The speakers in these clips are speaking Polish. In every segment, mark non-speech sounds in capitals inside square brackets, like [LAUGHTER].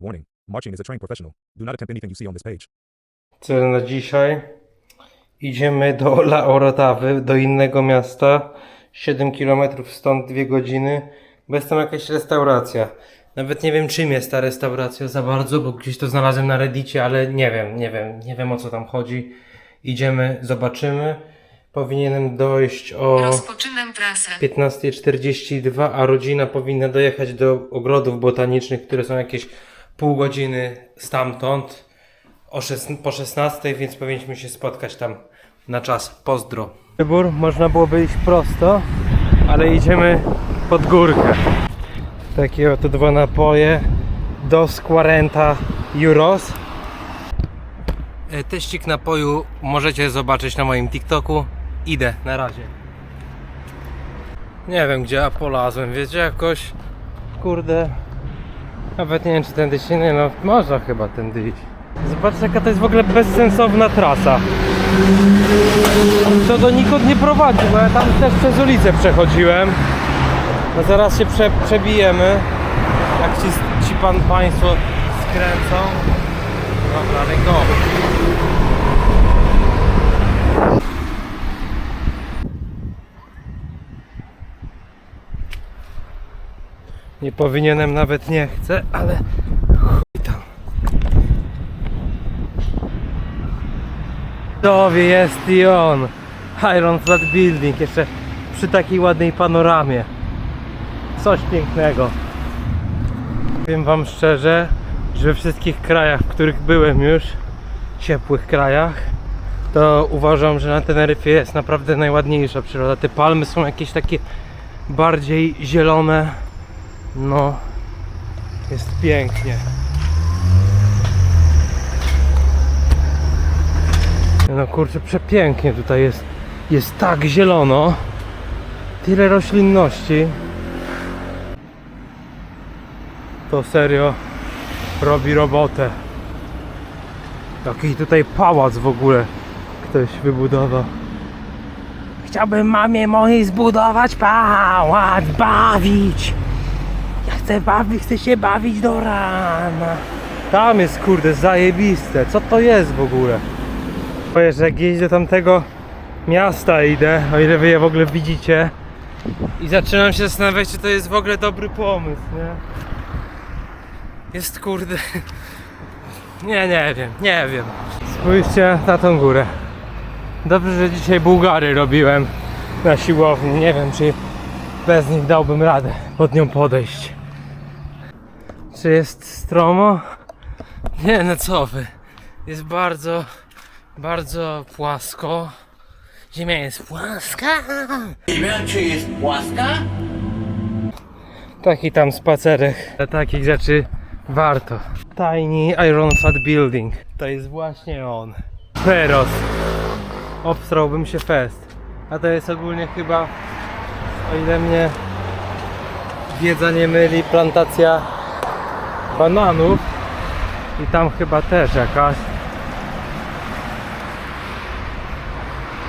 Warning Marching is a trained professional. Do not attempt anything you see on this page. Cel na dzisiaj. Idziemy do [LAUGHS] La Oratawy, do innego miasta. 7 km stąd 2 godziny. Bo jest tam jakaś restauracja. Nawet nie wiem czym jest ta restauracja za bardzo, bo gdzieś to znalazłem na reddicie, ale nie wiem, nie wiem, nie wiem o co tam chodzi. Idziemy, zobaczymy. Powinienem dojść o Rozpoczynam trasę. 15.42, a rodzina powinna dojechać do ogrodów botanicznych, które są jakieś pół godziny stamtąd o po 16, więc powinniśmy się spotkać tam na czas. Pozdro. Wybór, można byłoby iść prosto, ale idziemy pod górkę. Takie oto dwa napoje do 40 euros. E, Teścik napoju możecie zobaczyć na moim TikToku. Idę, na razie. Nie wiem gdzie ja polazłem, wiecie, jakoś kurde nawet nie wiem czy tędy się nie no można chyba tędy iść. Zobaczcie jaka to jest w ogóle bezsensowna trasa. To donikąd nie prowadzi, bo ja tam też przez ulicę przechodziłem. No zaraz się prze, przebijemy. Jak ci, ci pan państwo skręcą. Dobra, go. Nie powinienem, nawet nie chcę, ale chuj tam. Dowie jest i on. Iron Flat Building, jeszcze przy takiej ładnej panoramie. Coś pięknego. Powiem wam szczerze, że we wszystkich krajach, w których byłem już, ciepłych krajach, to uważam, że na Teneryfie jest naprawdę najładniejsza przyroda. Te palmy są jakieś takie bardziej zielone, no, jest pięknie. No kurczę, przepięknie tutaj jest. Jest tak zielono. Tyle roślinności. To serio robi robotę. Jaki tutaj pałac w ogóle ktoś wybudował. Chciałbym mamie mojej zbudować pałac, bawić. Chcę bawić, chcę się bawić do rana. Tam jest kurde zajebiste. Co to jest w ogóle? Boję, że jak gdzieś do tamtego miasta idę, o ile wy je w ogóle widzicie. I zaczynam się zastanawiać, czy to jest w ogóle dobry pomysł, nie? Jest kurde. [LAUGHS] Nie, nie wiem, nie wiem. Spójrzcie na tą górę. Dobrze, że dzisiaj Bułgary robiłem na siłowni. Nie wiem, czy bez nich dałbym radę pod nią podejść. Czy jest stromo? Nie, no co wy. Jest bardzo, bardzo płasko. Ziemia jest płaska. Ziemia czy jest płaska? Taki tam spacerek. Dla takich rzeczy warto. Tiny Iron Flat Building. To jest właśnie on. Peros. Obstrałbym się fest. A to jest ogólnie chyba, o ile mnie wiedza nie myli, plantacja bananów. I tam chyba też jakaś.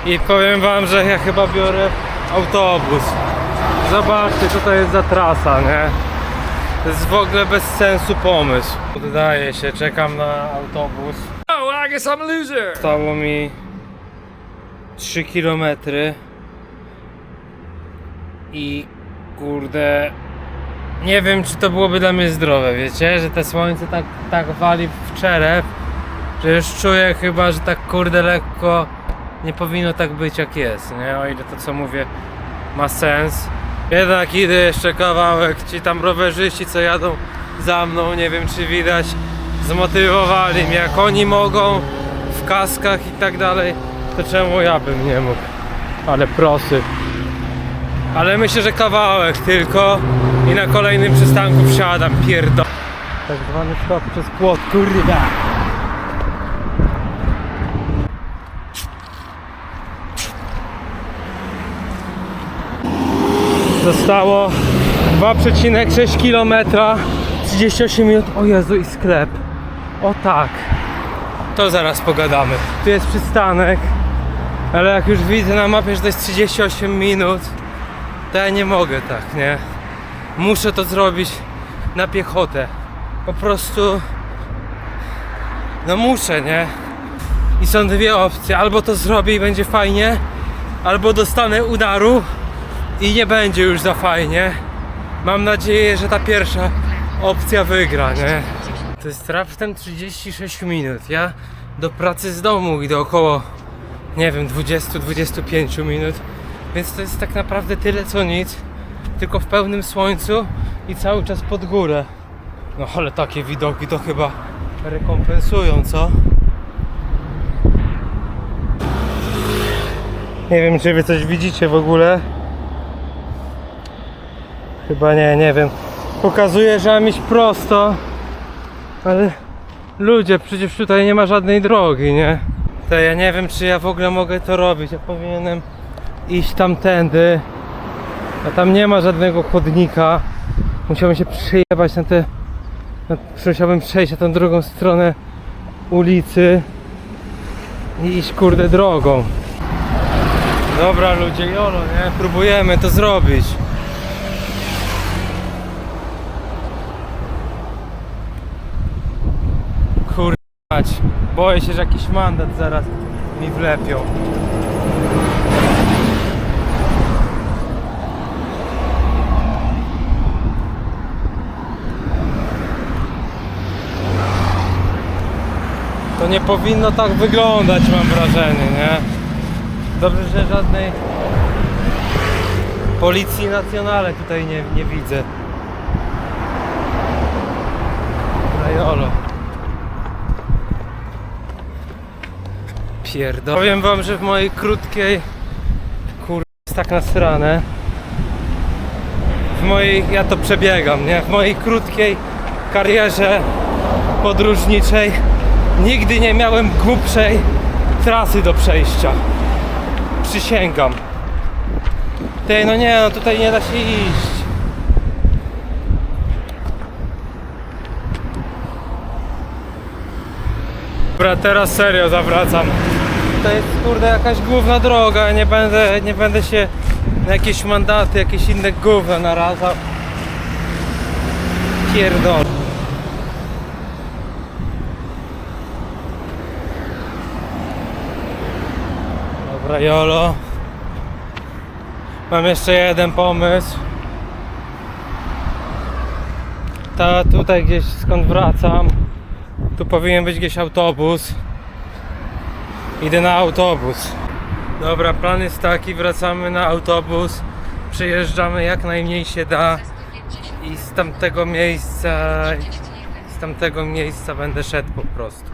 I powiem wam, że ja chyba biorę autobus. Zobaczcie co to jest za trasa, nie? To jest w ogóle bez sensu pomysł. Oddaję się, czekam na autobus. Oh, I guess I'm a loser. Stało mi 3 km i kurde nie wiem czy to byłoby dla mnie zdrowe, wiecie, że te słońce tak, tak wali w czerep, że już czuję chyba, że tak kurde lekko nie powinno tak być jak jest, nie? O ile to co mówię ma sens. Jednak idę jeszcze kawałek, ci tam rowerzyści co jadą za mną, nie wiem czy widać, zmotywowali mnie, jak oni mogą w kaskach i tak dalej, to czemu ja bym nie mógł? Ale prosy. Ale myślę, że kawałek tylko i na kolejnym przystanku wsiadam, pierdo. Tak zwany skok przez płot, kurwa. Zostało 2,6 km 38 minut. O Jezu i sklep. O tak. To zaraz pogadamy. Tu jest przystanek. Ale jak już widzę na mapie, że to jest 38 minut, to ja nie mogę tak, nie? Muszę to zrobić na piechotę. po prostu no muszę, nie? I są dwie opcje, albo to zrobię i będzie fajnie, albo dostanę udaru i nie będzie już za fajnie. Mam nadzieję, że ta pierwsza opcja wygra, nie? To jest raptem 36 minut. Ja do pracy z domu idę około, nie wiem, 20-25 minut. Więc to jest tak naprawdę tyle co nic. Tylko w pełnym słońcu i cały czas pod górę. No ale takie widoki to chyba rekompensują, co? Nie wiem, czy wy coś widzicie w ogóle. Chyba nie, nie wiem. Pokazuje, że mam iść prosto, ale ludzie, przecież tutaj nie ma żadnej drogi, nie? To ja nie wiem, czy ja w ogóle mogę to robić. Ja powinienem iść tamtędy, a tam nie ma żadnego chodnika. Musiałbym się przyjebać na te. Na, musiałbym przejść na tą drugą stronę ulicy i iść kurde drogą. Dobra ludzie, jolo, nie? Próbujemy to zrobić. Kurde mać. Boję się, że jakiś mandat zaraz mi wlepią. Nie powinno tak wyglądać, mam wrażenie, nie? Dobrze, że żadnej policji nacjonale tutaj nie, nie widzę. Rajolo. Pierdol. Powiem wam, że w mojej krótkiej kur... jest tak nasrane. W mojej, ja to przebiegam, nie? W mojej krótkiej karierze podróżniczej nigdy nie miałem głupszej trasy do przejścia. Przysięgam. Ty, no nie, no tutaj nie da się iść. Dobra, teraz serio zawracam. To jest kurde jakaś główna droga, nie będę, nie będę się na jakieś mandaty, jakieś inne gówno narazał. Pierdol. Jolo. Mam jeszcze jeden pomysł. Ta tutaj gdzieś skąd wracam. Tu powinien być gdzieś autobus. Idę na autobus. Dobra, plan jest taki, wracamy na autobus. Przejeżdżamy jak najmniej się da. I z tamtego miejsca z tamtego miejsca będę szedł po prostu.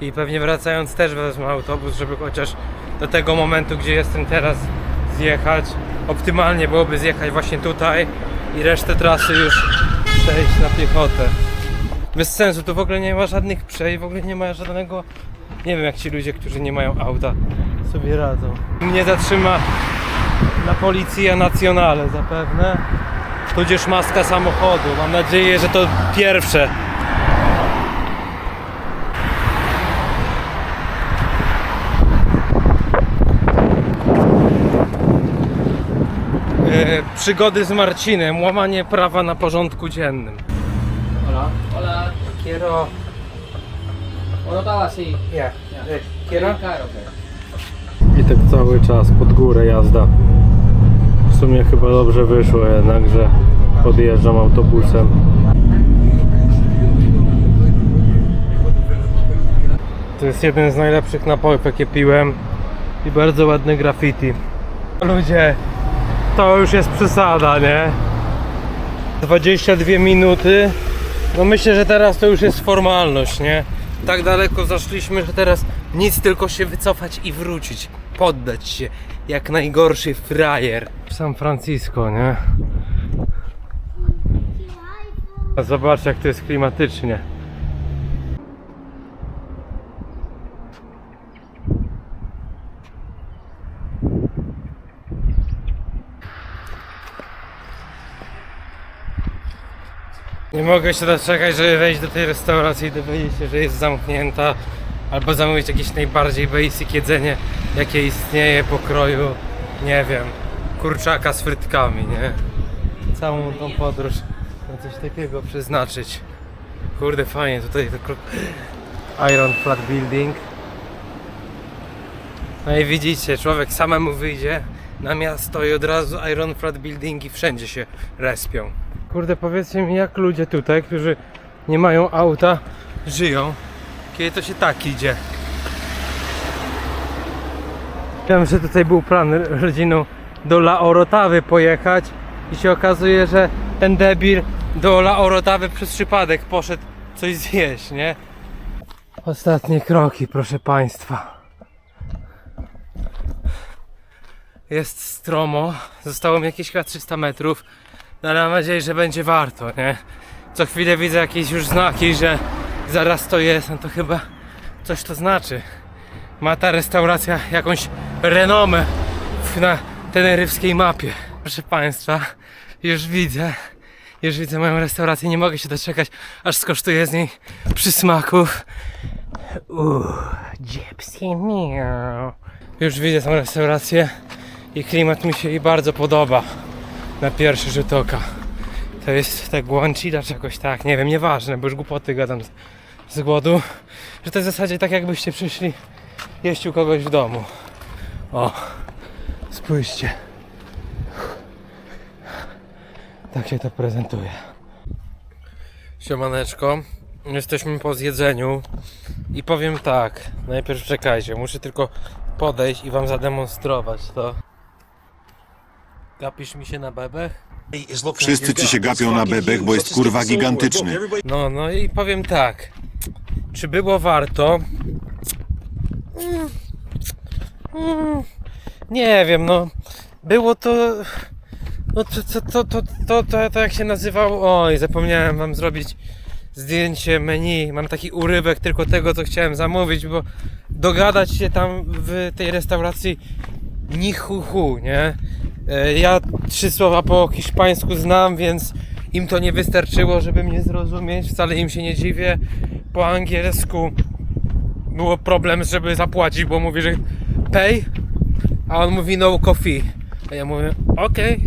I pewnie wracając też wezmę autobus, żeby chociaż do tego momentu, gdzie jestem teraz zjechać. Optymalnie byłoby zjechać właśnie tutaj i resztę trasy już przejść na piechotę. Bez sensu, tu w ogóle nie ma żadnych przejść, w ogóle nie ma żadnego... Nie wiem jak ci ludzie, którzy nie mają auta sobie radzą. Mnie zatrzyma na policja nacjonale zapewne. Tudzież maska samochodu. Mam nadzieję, że to pierwsze. Przygody z Marcinem, łamanie prawa na porządku dziennym. Hola. Hola. Kiero. ¿Uno estaba así? Yeah. Ok. I tak cały czas pod górę jazda. W sumie chyba dobrze wyszło jednak, że podjeżdżam autobusem. To jest jeden z najlepszych napojów jakie piłem i bardzo ładny graffiti. Ludzie, to już jest przesada, nie? 22 minuty. No myślę, że teraz to już jest formalność, nie? Tak daleko zaszliśmy, że teraz nic tylko się wycofać i wrócić. Poddać się jak najgorszy frajer. W San Francisco, nie? A Zobacz jak to jest klimatycznie. Nie mogę się doczekać, żeby wejść do tej restauracji i dowiedzieć się, że jest zamknięta albo zamówić jakieś najbardziej basic jedzenie, jakie istnieje pokroju, nie wiem, kurczaka z frytkami, nie? Całą tą podróż na coś takiego przeznaczyć. Kurde, fajnie, tutaj to. Iron Flat Building. No i widzicie, człowiek samemu wyjdzie na miasto i od razu Iron Flat Buildingi wszędzie się respią. Kurde, powiedzcie mi, jak ludzie tutaj, którzy nie mają auta, żyją, kiedy to się tak idzie. Wiem, że tutaj był plan rodziną do La Orotawy pojechać i się okazuje, że ten debil do La Orotawy przez przypadek poszedł coś zjeść, nie? Ostatnie kroki, proszę Państwa. Jest stromo, zostało mi jakieś chyba 300 metrów, no mam nadzieję, że będzie warto, nie? Co chwilę widzę jakieś już znaki, że zaraz to jest, no to chyba coś to znaczy. Ma ta restauracja jakąś renomę na teneryfskiej mapie. Proszę Państwa, już widzę, już widzę moją restaurację, nie mogę się doczekać, aż skosztuję z niej przysmaków. Uuu, gypsy meal. Już widzę tą restaurację i klimat mi się jej bardzo podoba na pierwszy rzut oka. To jest tak czy jakoś tak, nie wiem, nieważne, bo już głupoty gadam z, z głodu, że to jest w zasadzie tak jakbyście przyszli jeść u kogoś w domu. O, spójrzcie. Tak się to prezentuje. Siemaneczko, jesteśmy po zjedzeniu i powiem tak, najpierw czekajcie, muszę tylko podejść i wam zademonstrować to. Gapisz mi się na bebech? Wszyscy ci się gapią na bebech, bo jest kurwa gigantyczny. No, no i powiem tak. Czy było warto? Mm, mm, Nie wiem, no. Było to. No to, to, to, to, to, to, to jak się nazywało. Oj, zapomniałem wam zrobić zdjęcie menu. Mam taki urywek tylko tego, co chciałem zamówić, bo dogadać się tam w tej restauracji ni hu hu, nie? E, Ja trzy słowa po hiszpańsku znam, więc im to nie wystarczyło, żeby mnie zrozumieć. Wcale im się nie dziwię. Po angielsku było problem, żeby zapłacić, bo mówi, że pay, a on mówi no coffee. A ja mówię, okej.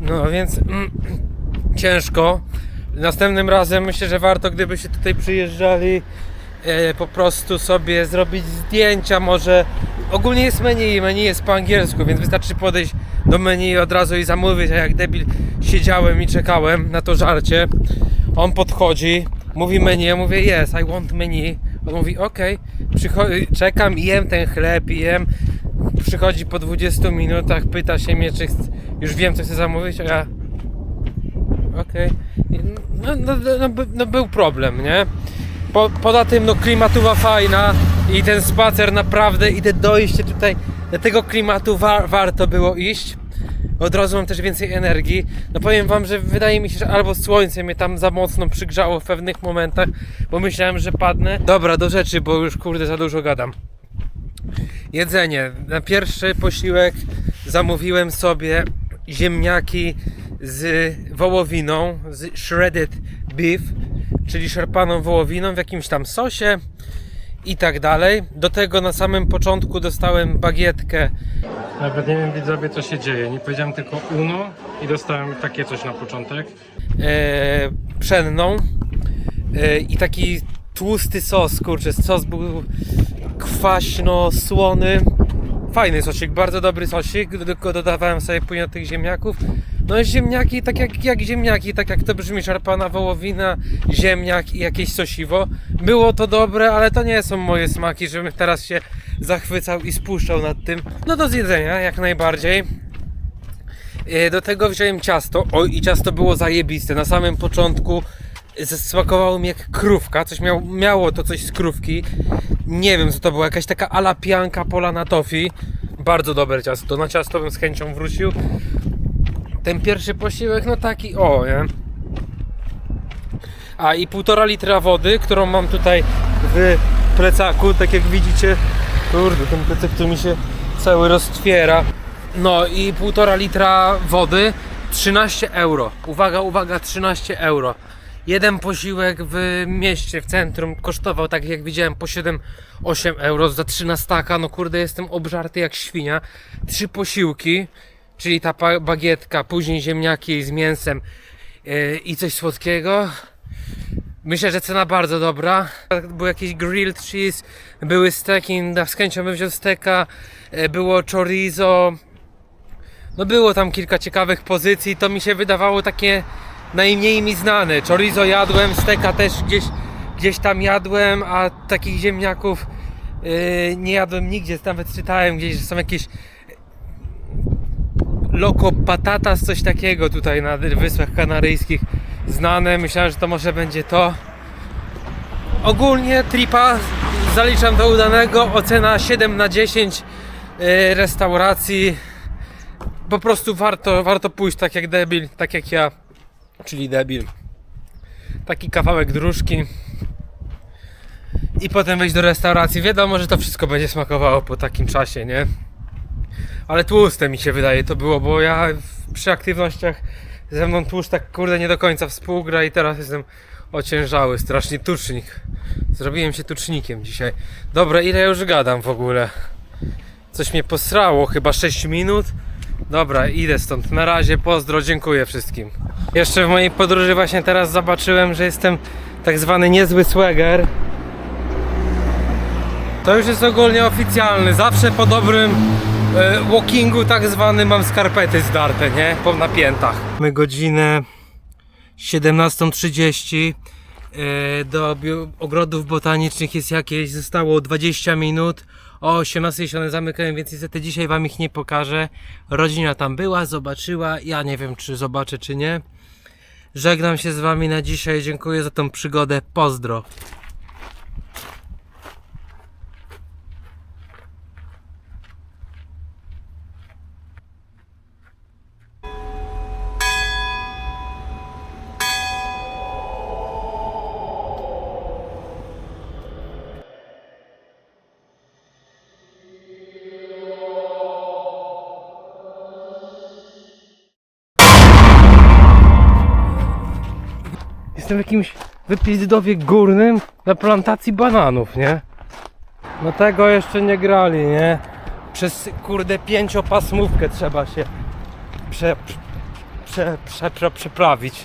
No więc mm, [CLEARS THROAT] ciężko. Następnym razem myślę, że warto, gdyby się tutaj przyjeżdżali, e, po prostu sobie zrobić zdjęcia, może. Ogólnie jest menu, menu jest po angielsku, więc wystarczy podejść do menu od razu i zamówić, a jak debil siedziałem i czekałem na to żarcie. On podchodzi, mówi menu, ja mówię yes, I want menu. On mówi Przycho- czekam, jem ten chleb, jem. Przychodzi po 20 minutach, pyta się mnie, czy już wiem, co chcę zamówić, a ja Okej. No, no, no, no, by- no był problem, nie? Po, poza tym no klimatuwa fajna i ten spacer naprawdę i te dojście tutaj do tego klimatu wa warto było iść. Od razu mam też więcej energii. No powiem wam, że wydaje mi się, że albo słońce mnie tam za mocno przygrzało w pewnych momentach, bo myślałem, że padnę. Dobra, do rzeczy, bo już kurde za dużo gadam. Jedzenie. Na pierwszy posiłek zamówiłem sobie ziemniaki z wołowiną, z shredded beef, czyli szarpaną wołowiną w jakimś tam sosie i tak dalej. Do tego na samym początku dostałem bagietkę. Nawet nie wiem widzowie co się dzieje. Nie powiedziałem tylko uno i dostałem takie coś na początek. E, pszenną e, i taki tłusty sos, kurczę, sos był kwaśno-słony. Fajny sosik, bardzo dobry sosik, tylko dodawałem sobie później tych ziemniaków. No ziemniaki tak jak, jak ziemniaki, tak jak to brzmi, szarpana wołowina, ziemniak i jakieś sosiwo. Było to dobre, ale to nie są moje smaki, żebym teraz się zachwycał i spuszczał nad tym. No do zjedzenia, jak najbardziej. E, Do tego wziąłem ciasto. Oj, i ciasto było zajebiste. Na samym początku smakowało mi jak krówka. Coś miał, miało to coś z krówki. Nie wiem co to było, jakaś taka ala pianka pola na tofi. Bardzo dobre ciasto. Na ciasto bym z chęcią wrócił. Ten pierwszy posiłek, no taki o, nie? A i półtora litra wody, którą mam tutaj w plecaku, tak jak widzicie. Kurde, ten plecak tu mi się cały roztwiera. No i półtora litra wody, 13 euro. Uwaga, uwaga, 13 euro. Jeden posiłek w mieście, w centrum kosztował, tak jak widziałem, po 7-8 euro za 13. No kurde, jestem obżarty jak świnia. Trzy posiłki, czyli ta bagietka, później ziemniaki z mięsem yy, i coś słodkiego. Myślę, że cena bardzo dobra. Był jakiś grilled cheese, były steki, z chęcią bym wziął steka, e, było chorizo. No było tam kilka ciekawych pozycji, to mi się wydawało takie najmniej mi znane. Chorizo jadłem, steka też gdzieś, gdzieś tam jadłem, a takich ziemniaków e, nie jadłem nigdzie. Nawet czytałem gdzieś, że są jakieś Loco Patatas, coś takiego tutaj na Wyspach Kanaryjskich znane. Myślałem, że to może będzie to. Ogólnie tripa zaliczam do udanego. Ocena 7 na 10 yy, restauracji. Po prostu warto, warto pójść tak jak debil, tak jak ja, czyli debil. Taki kawałek dróżki. I potem wejść do restauracji. Wiadomo, że to wszystko będzie smakowało po takim czasie, nie? Ale tłuste mi się wydaje to było, bo ja przy aktywnościach ze mną tłuszcz tak kurde nie do końca współgra i teraz jestem ociężały, strasznie tucznik. Zrobiłem się tucznikiem dzisiaj. Dobra, ile już gadam w ogóle? Coś mnie posrało, chyba 6 minut. Dobra, idę stąd. Na razie, pozdro, dziękuję wszystkim. Jeszcze w mojej podróży właśnie teraz zobaczyłem, że jestem tak zwany niezły swagger. To już jest ogólnie oficjalny. Zawsze po dobrym walkingu tak zwanym mam skarpety zdarte, nie? Po napiętach. Mamy godzinę 17.30. E, do ogrodów botanicznych jest jakieś, zostało 20 minut. O 18 się one zamykają, więc niestety dzisiaj wam ich nie pokażę. Rodzina tam była, zobaczyła. Ja nie wiem, czy zobaczę, czy nie. Żegnam się z wami na dzisiaj. Dziękuję za tą przygodę. Pozdro. Jestem w jakimś wypizdowie górnym na plantacji bananów, nie? No tego jeszcze nie grali, nie? Przez kurde pięciopasmówkę trzeba się prze, prze, prze, prze, prze, przeprawić.